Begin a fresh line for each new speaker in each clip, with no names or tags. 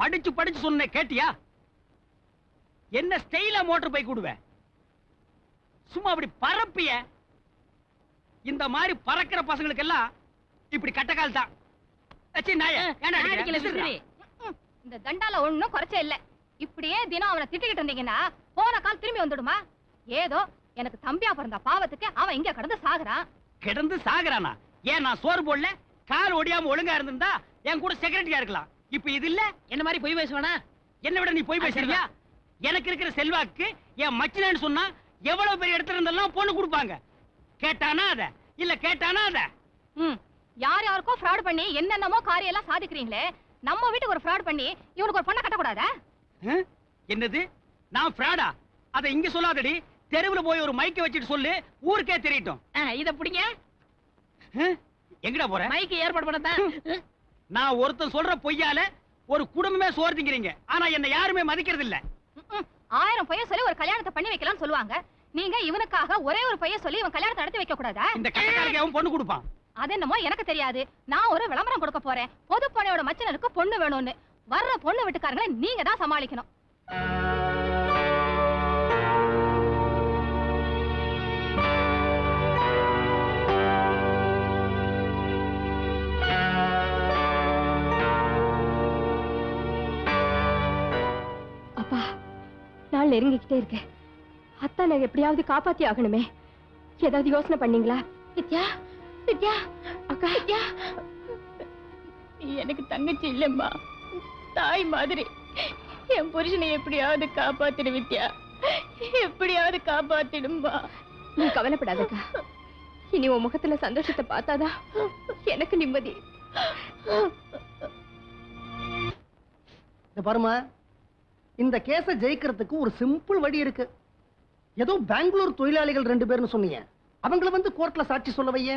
படிச்சு படிச்சு சொன்ன கேட்டியா? என்ன ஸ்டைலா மோட்டர் பைக் விடுவ சும்மா அப்படி பரப்பிய? இந்த மாதிரி பறக்கிற பசங்களுக்கு எல்லாம் இப்படி கட்டக்கால் தான்.
இந்த தண்டால ஒண்ணும் குறைச்சே இல்ல. இப்படியே தினம் அவனை திட்டிக்கிட்டு இருந்தீங்கன்னா போன கால் திரும்பி வந்துடுமா? ஏதோ எனக்கு தம்பியா பிறந்த பாவத்துக்கு அவன் இங்க கடந்து சாகுறான்.
கிடந்து சாகுறானா? ஏன் நான் சோறு போடல? கால் ஒடியாம ஒழுங்கா இருந்திருந்தா என் கூட செக்ரட்டரியா இருக்கலாம். இப்ப இது இல்ல?
என்ன மாதிரி பொய் பேசுவானா?
என்ன விட நீ போய் பேசுறியா? எனக்கு இருக்கிற செல்வாக்கு என் மச்சினன்னு சொன்னா எவ்வளவு பெரிய இடத்துல இருந்தெல்லாம் பொண்ணு கொடுப்பாங்க. கேட்டானா அத? இல்ல கேட்டானா அத?
ம் யார் யாருக்கோ ஃப்ராட் பண்ணி என்னென்னமோ காரியம் எல்லாம் சாதிக்கிறீங்களே நம்ம வீட்டுக்கு ஒரு ஃப்ராட் பண்ணி இவனுக்கு ஒரு பொண்ணை கட்டக்கூடாதா?
என்னது? நான் ஃப்ராடா அத இங்க சொல்லாதடி. தெருவுல போய் ஒரு மைக்க வச்சுட்டு சொல்லு. ஊருக்கே தெரியட்டும்.
இத புடிங்க?
எங்கடா போற?
மைக்கு ஏற்பாடு பண்ணதான்
நான் ஒருத்தன் சொல்ற பொய்யால ஒரு குடும்பமே சோறு திங்கிறீங்க ஆனா என்ன யாருமே மதிக்கிறது இல்ல.
ஆயிரம் பையன் சொல்லி ஒரு கல்யாணத்தை பண்ணி வைக்கலாம்னு சொல்லுவாங்க. நீங்க இவனுக்காக ஒரே ஒரு பையன் சொல்லி இவன் கல்யாணத்தை நடத்தி வைக்க கூடாதா?
இந்த கட்டக்காரங்க அவன் பொண்ணு கொடுப்பான்?
அது என்னமோ எனக்கு தெரியாது. நான் ஒரு விளம்பரம் கொடுக்க போறேன். பொது பொண்ணையோட மச்சனருக்கு பொண்ணு வேணும்னு. வர்ற பொண்ணு வீட்டுக்காரங்களை நீங்க தான் சமாளிக்கணும்.
நாள் நெருங்கிக்கிட்டே இருக்கேன் அத்தா நான் எப்படியாவது காப்பாத்தி ஆகணுமே. ஏதாவது யோசனை பண்ணீங்களா? வித்யா வித்யா அக்கா. வித்யா.
எனக்கு தங்கச்சி இல்லம்மா. தாய் மாதிரி. என் புருஷனை எப்படியாவது காப்பாத்திடு வித்யா. எப்படியாவது காப்பாத்திடும்பா
நீ கவலைப்படாதக்கா. இனி உன் முகத்துல சந்தோஷத்தை பார்த்தாதான் எனக்கு நிம்மதி.
பாருமா இந்த கேஸை ஜெயிக்கிறதுக்கு ஒரு சிம்பிள் வழி இருக்கு. ஏதோ பெங்களூர் தொழிலாளிகள் ரெண்டு பேர்னு சொன்னீங்க. அவங்கள வந்து கோர்ட்ல சாட்சி சொல்ல வைய.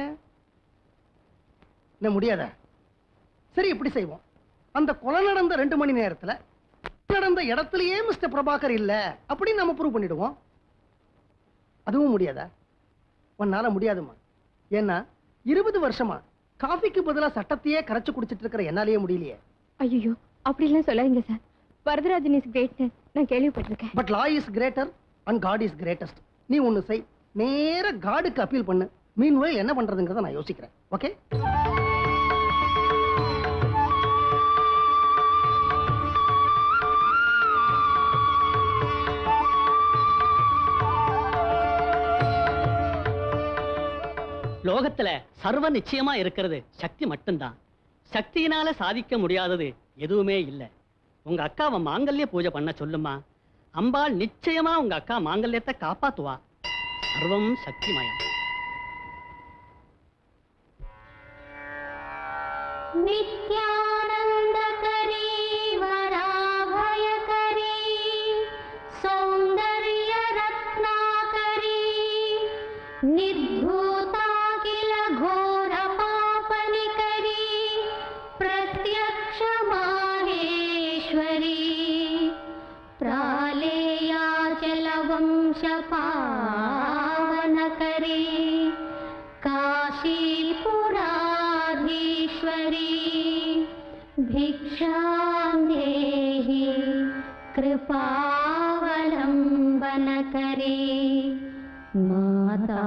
என்ன முடியாத? சரி இப்படி செய்வோம். அந்த கொலை நடந்த ரெண்டு மணி நேரத்துல நடந்த இடத்துலயே மிஸ்டர் பிரபாகர் இல்ல அப்படின்னு நம்ம ப்ரூவ் பண்ணிடுவோம். அதுவும் முடியாதா? உன்னால முடியாதுமா ஏன்னா இருபது வருஷமா காஃபிக்கு பதிலா சட்டத்தையே கரைச்சு குடிச்சிட்டு இருக்கிற என்னாலேயே முடியலையே.
ஐயோ அப்படிலாம் சொல்லாதீங்க சார். வரதராஜன் இஸ் கிரேட் நான் கேள்விப்பட்டிருக்கேன்.
But law is greater and God is greatest நீ ஒன்னு செய் நேர காடுக்கு அப்பீல் பண்ணு. மீன்வெல் என்ன பண்றதுங்கிறத நான் யோசிக்கிறேன். ஓகே
லோகத்துல சர்வ நிச்சயமா இருக்கிறது சக்தி மட்டும்தான். சக்தியினால சாதிக்க முடியாதது எதுவுமே இல்ல. உங்க அக்காவை மாங்கல்ய பூஜை பண்ண சொல்லுமா? அம்பாள் நிச்சயமா உங்க அக்கா மாங்கல்யத்தை காப்பாத்துவா. சர்வம் சக்திமயம்.
நித்யா मां देहि कृपावलम्बनकरे
माता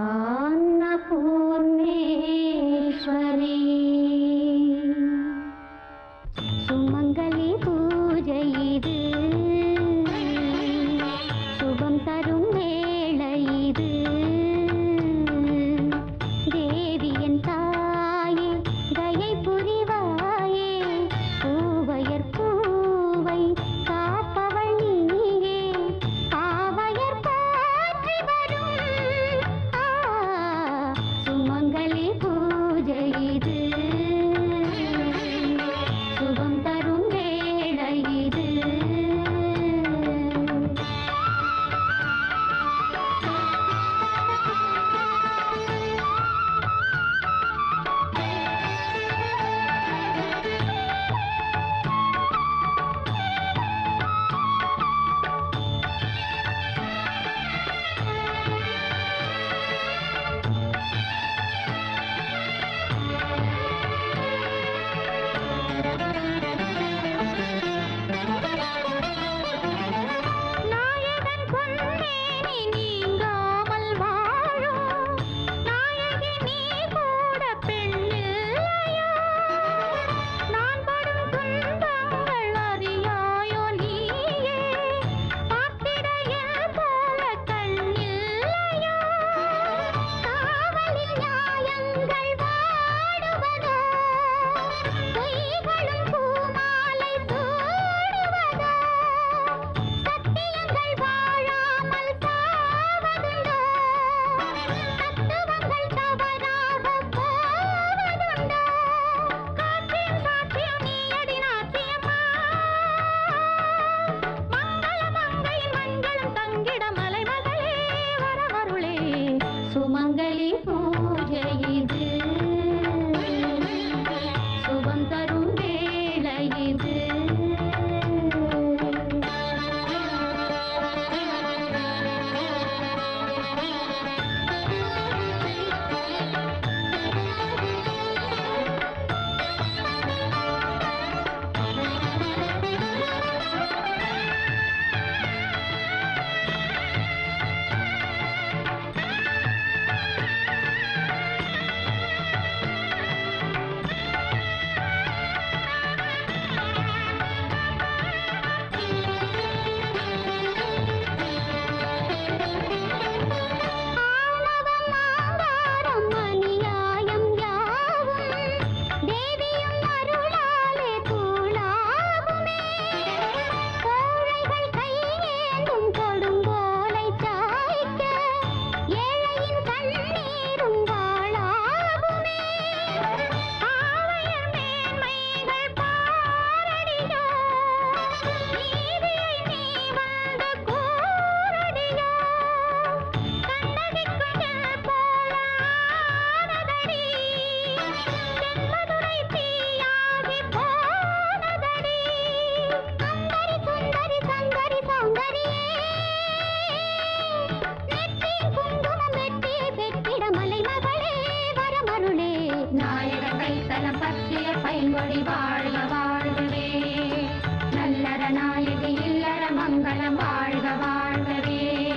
மங்களம் வாழ்க வாழ்கவே.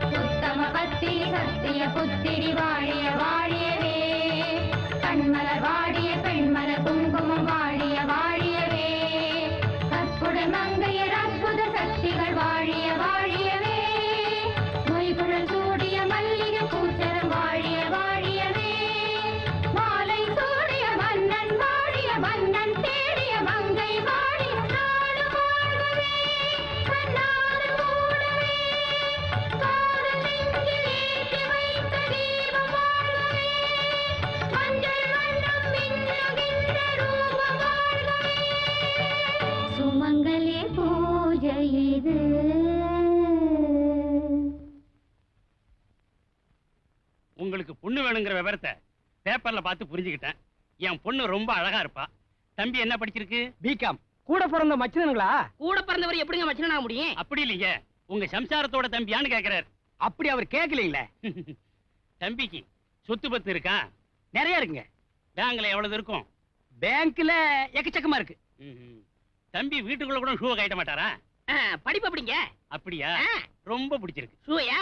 உத்தம பத்தினி சத்திய புத்திரி வாழிய
வேணுங்கிற விவரத்தை பேப்பர்ல பார்த்து புரிஞ்சுக்கிட்டேன். என் பொண்ணு ரொம்ப அழகா இருப்பா. தம்பி என்ன படிச்சிருக்கு?
பிகாம் கூட பிறந்த மச்சினனுங்களா?
கூட பிறந்தவர் எப்படிங்க மச்சனா முடியும்?
அப்படி இல்லைங்க. உங்க சம்சாரத்தோட தம்பியான்னு கேக்குறாரு.
அப்படி அவர் கேட்கலீங்களே
தம்பிக்கு சொத்து பத்து இருக்கா?
நிறைய இருக்குங்க.
பேங்க்ல எவ்வளவு இருக்கும்?
பேங்க்ல எக்கச்சக்கமா இருக்கு.
தம்பி வீட்டுக்குள்ள கூட ஷூ கட்ட மாட்டாரா?
படிப்பு எப்படிங்க?
அப்படியா? ரொம்ப பிடிச்சிருக்கு.
ஷூயா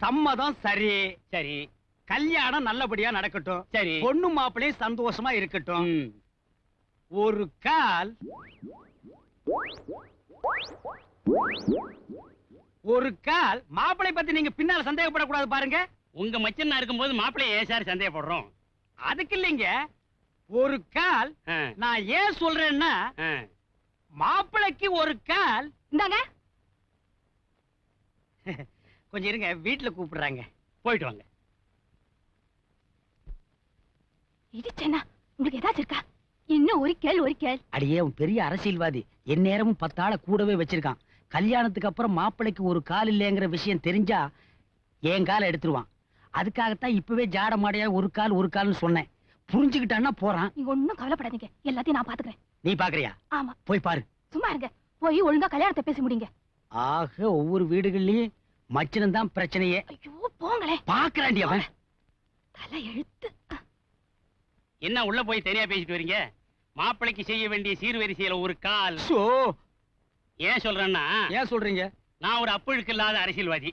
சம்மதம் சரி.
சரி.
கல்யாணம் நல்லபடியா நடக்கட்டும்.
சரி.
பொண்ணு மாப்பிளையும் சந்தோஷமா இருக்கட்டும். ஒரு கால் ஒரு கால். மாப்பிளை பத்தி நீங்க பின்னால சந்தேகப்படக்கூடாது பாருங்க.
உங்க மச்சனா இருக்கும்போது மாப்பிள்ளைய ஏன் சார் சந்தேகப்படுறோம்?
அதுக்கு இல்லைங்க. ஒரு கால்
ஆ,
நான் ஏன் சொல்றேன்னா
ஆ.
மாப்பிளைக்கு ஒரு கால்.
இந்தாங்க.
கொஞ்சம் இருங்க வீட்டுல கூப்பிடுறாங்க.
போயிட்டு வாங்க.
இடிச்சேன்னா உங்களுக்கு ஏதாச்சும் இருக்கா? இன்னும் ஒரு கேள் ஒரு கேள்.
அடியே அவன் பெரிய அரசியல்வாதி. எந்நேரமும் பத்தாள கூடவே வச்சிருக்கான். கல்யாணத்துக்கு அப்புறம் மாப்பிளைக்கு ஒரு கால் இல்லைங்கிற விஷயம் தெரிஞ்சா என் காலை எடுத்துருவான். அதுக்காகத்தான் இப்பவே ஜாட மாடையா ஒரு கால் ஒரு கால்னு சொன்னேன். புரிஞ்சுக்கிட்டான்னா போறான்.
நீங்க ஒண்ணும் கவலைப்படாதீங்க. எல்லாத்தையும் நான் பாத்துக்கிறேன்.
நீ பாக்குறியா?
ஆமா.
போய் பாரு.
சும்மா இருங்க. போய் ஒழுங்கா கல்யாணத்தை பேசி முடிங்க.
ஆக ஒவ்வொரு வீடுகள்லயும் மச்சினம் தான் பிரச்சனையே.
ஐயோ போங்களே
பாக்குறாண்டி அவன்.
தலை எழுத்து
என்ன உள்ள போய் தனியா பேசிட்டு வரீங்க? மாப்பிள்ளைக்கு செய்ய வேண்டிய சீர்வரிசையில ஒரு கால். ஏன் சொல்றேன்னா
ஏன் சொல்றீங்க?
நான் ஒரு அப்புழுக்கு இல்லாத அரசியல்வாதி.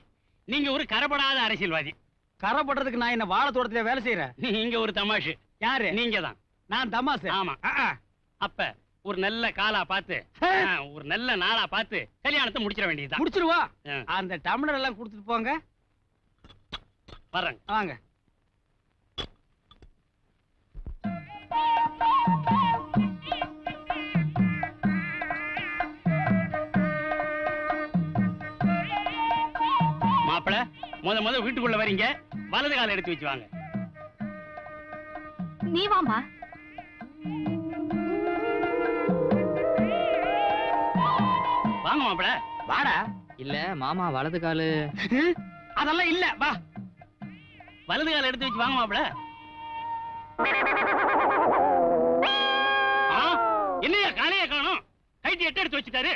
நீங்க ஒரு கரப்படாத அரசியல்வாதி.
கரை பண்றதுக்கு நான் என்ன வாழை தோட்டத்துல வேலை செய்யறேன்
நீங்க ஒரு தமாஷு.
யாரு?
நீங்க தான்
நான் தமாசு
ஆமா. அப்ப ஒரு நல்ல காலா பார்த்து ஒரு நல்ல நாளா பார்த்து கல்யாணத்தை முடிச்சிட வேண்டியதுதான்.
முடிச்சிருவா? அந்த டம்ளர் எல்லாம் கொடுத்துட்டு போங்க.
வர்றேங்க.
வாங்க.
மாப்பிள முத முத வீட்டுக்குள்ள வரீங்க. வலது கால எடுத்து வச்சு வாங்க.
நீ வாமா
வாங்க மாப்பிள.
வாடா.
இல்ல மாமா வலது காலு.
அதெல்லாம் இல்ல. வா.
வலது கால எடுத்து வச்சு வாங்க மாப்பிள. என்னய்யா காலைய காணோம்? கைட்டு எட்டு எடுத்து வச்சுட்டாரு.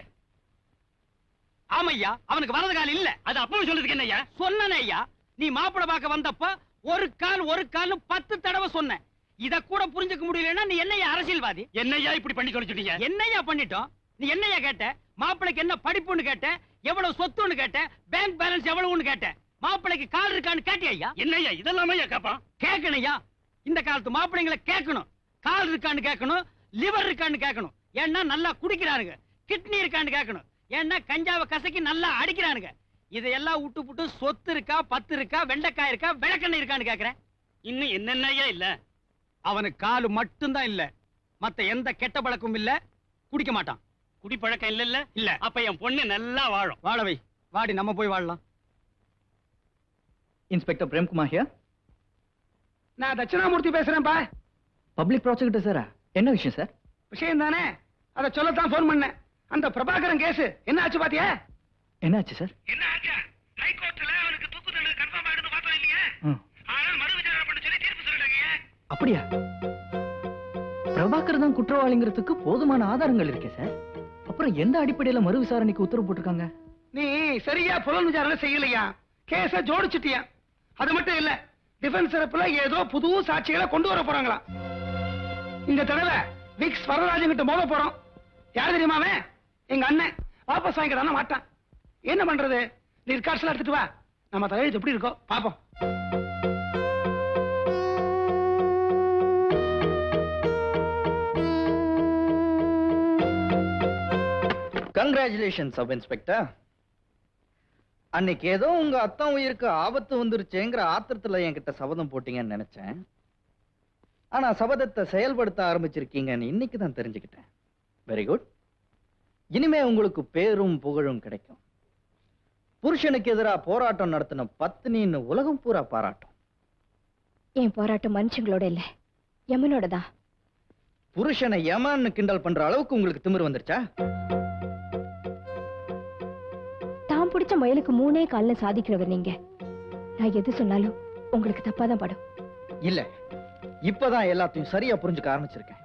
ஆமையா அவனுக்கு வரது கால் இல்ல.
அது அப்பவும் சொல்றதுக்கு என்னய்யா?
சொன்னனே ஐயா. நீ மாப்பிளை பார்க்க வந்தப்ப ஒரு கால் ஒரு கால்னு பத்து தடவை சொன்னேன். இத கூட புரிஞ்சுக்க முடியலன்னா நீ என்னையா அரசியல்வாதி?
என்னய்யா இப்படி பண்ணி தொலைச்சிட்டீங்க?
என்னையா பண்ணிட்டோம்? நீ என்னையா கேட்ட? மாப்பிளைக்கு என்ன படிப்புன்னு கேட்ட? எவ்வளவு சொத்துன்னு கேட்ட? பேங்க் பேலன்ஸ் எவ்வளவுன்னு கேட்ட? மாப்பிளைக்கு கால் இருக்கான்னு கேட்டியா ஐயா?
என்னய்யா இதெல்லாமே கேப்பான்?
கேட்கணையா இந்த காலத்து மாப்பிள்ளைங்களை கேட்கணும் கால் இருக்கான்னு கேட்கணும் லிவர் இருக்கான்னு கேட்கணும். ஏன்னா நல்லா குடிக்கிறானுங்க. கிட்னி இருக்கான்னு கேட்கணும். ஏன்னா கஞ்சாவை கசக்கி நல்லா அடிக்கிறானுங்க. இதையெல்லாம் விட்டு புட்டு சொத்து இருக்கா பத்து இருக்கா வெண்டைக்காய் இருக்கா விளக்கெண்ணெய் இருக்கான்னு கேக்குறேன்
இன்னும் என்னென்னய்யா இல்ல.
அவனுக்கு காலு மட்டும்தான் இல்ல. மத்த எந்த கெட்ட பழக்கமும் இல்ல. குடிக்க மாட்டான்.
குடிப்பழக்கம் இல்ல இல்ல?
இல்ல.
அப்ப என் பொண்ணு நல்லா வாழும்.
வாழ வை. வாடி நம்ம போய் வாழலாம்.
இன்ஸ்பெக்டர் பிரேம்குமார் ஹியர்
நான் தட்சிணாமூர்த்தி பேசுறேன்ப்பா
பப்ளிக் ப்ராசிக்யூட்டர் சாரா என்ன விஷயம் சார்?
விஷயம் தானே அதை சொல்லத்தான் ஃபோன் பண்ணேன். அந்த பிரபாகரன் கேஸ் என்ன ஆச்சு பாத்தியா?
என்னாச்சு சார்?
என்ன ஆச்சா? ஹைகோர்ட்ல அவனுக்கு தூக்கு தண்டனை கன்ஃபார்ம் ஆயிடுன்னு பார்த்தோம் இல்லையா?
ம்.
ஆனால் மறு விசாரணை பண்ண சொல்லி தீர்ப்பு சொல்லிட்டாங்க.
அப்படியா? பிரபாகர் தான் குற்றவாளிங்கிறதுக்கு போதுமான ஆதாரங்கள் இருக்கே சார். அப்புறம் எந்த அடிப்படையில மறு விசாரணைக்கு உத்தரவு போட்டிருக்காங்க?
நீ சரியா புலன் விசாரணை செய்யலையா? கேஸ ஜோடிச்சிட்டியா? அது மட்டும் இல்ல டிஃபென்ஸ் தரப்புல ஏதோ புது சாட்சிகளை கொண்டு வர போறாங்களா
இந்த தடவை விக்ஸ் வரராஜன் கிட்ட மோத போறோம். யார் தெரியுமா அவன்? எங்க அண்ணன். வாபஸ் வாங்கிக்கிறான மாட்டான். என்ன பண்றது? நீ ரிகார்ட்ஸ்ல எடுத்துட்டு வா. நம்ம தலையெழுத்து எப்படி இருக்கோ பாப்போம்
கங்க்ராச்சுலேஷன் சப் இன்ஸ்பெக்டர் அன்னைக்கு ஏதோ உங்க அத்தான் உயிருக்கு ஆபத்து வந்துருச்சேங்கிற ஆத்திரத்துல என்கிட்ட சபதம் போட்டீங்கன்னு நினைச்சேன். ஆனா சபதத்தை செயல்படுத்த ஆரம்பிச்சிருக்கீங்கன்னு இன்னைக்கு தான் தெரிஞ்சுக்கிட்டேன். வெரி குட் இனிமே உங்களுக்கு பேரும் புகழும் கிடைக்கும். புருஷனுக்கு எதிரா போராட்டம் நடத்தின பத்னின்னு உலகம் பூரா பாராட்டும்.
என் போராட்டம் மனுஷங்களோட இல்ல யமனோட தான்?
புருஷனை ஏமான்னு கிண்டல் பண்ற அளவுக்கு உங்களுக்கு திமிரு வந்துருச்சா?
தான் பிடிச்ச முயலுக்கு மூணே கால்ல சாதிக்கிறவர் நீங்க. நான் எது சொன்னாலும் உங்களுக்கு தப்பா தான் படும்.
இல்ல இப்பதான் எல்லாத்தையும் சரியா புரிஞ்சுக்க ஆரம்பிச்சிருக்கேன்.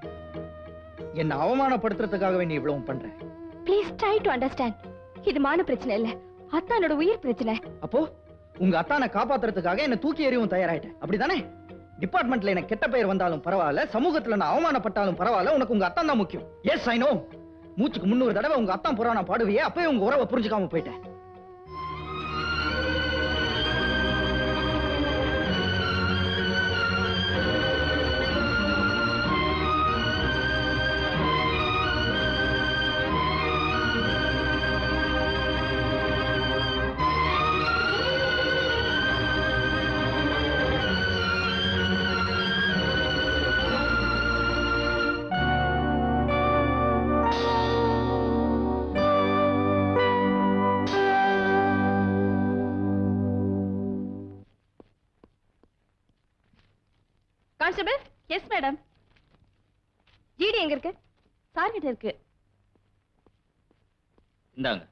என்ன அவமானப்படுத்துறதுக்காகவே நீ இவ்வளவு பண்ற
ப்ளீஸ் ட்ரை டு அண்டர்ஸ்டாண்ட் இது மான பிரச்சனை இல்ல. அத்தானோட உயிர் பிரச்சனை.
அப்போ உங்க அத்தானை காப்பாத்துறதுக்காக என்ன தூக்கி எறியவும் தயாராயிட்டேன். அப்படிதானே? டிபார்ட்மெண்ட்ல எனக்கு கெட்ட பெயர் வந்தாலும் பரவாயில்ல சமூகத்துல நான் அவமானப்பட்டாலும் பரவாயில்ல உனக்கு உங்க அத்தான் தான் முக்கியம். எஸ் ஐ நோ மூச்சுக்கு முன்னூறு தடவை உங்க அத்தான் புராணம் பாடுவியே அப்பவே உங்க உறவை புரிஞ்சுக்காம போயிட்டேன்.
கான்ஸ்டபிள் எஸ் மேடம் ஜிடி எங்க இருக்கு? சார் கிட்ட இருக்கு.
இந்தாங்க.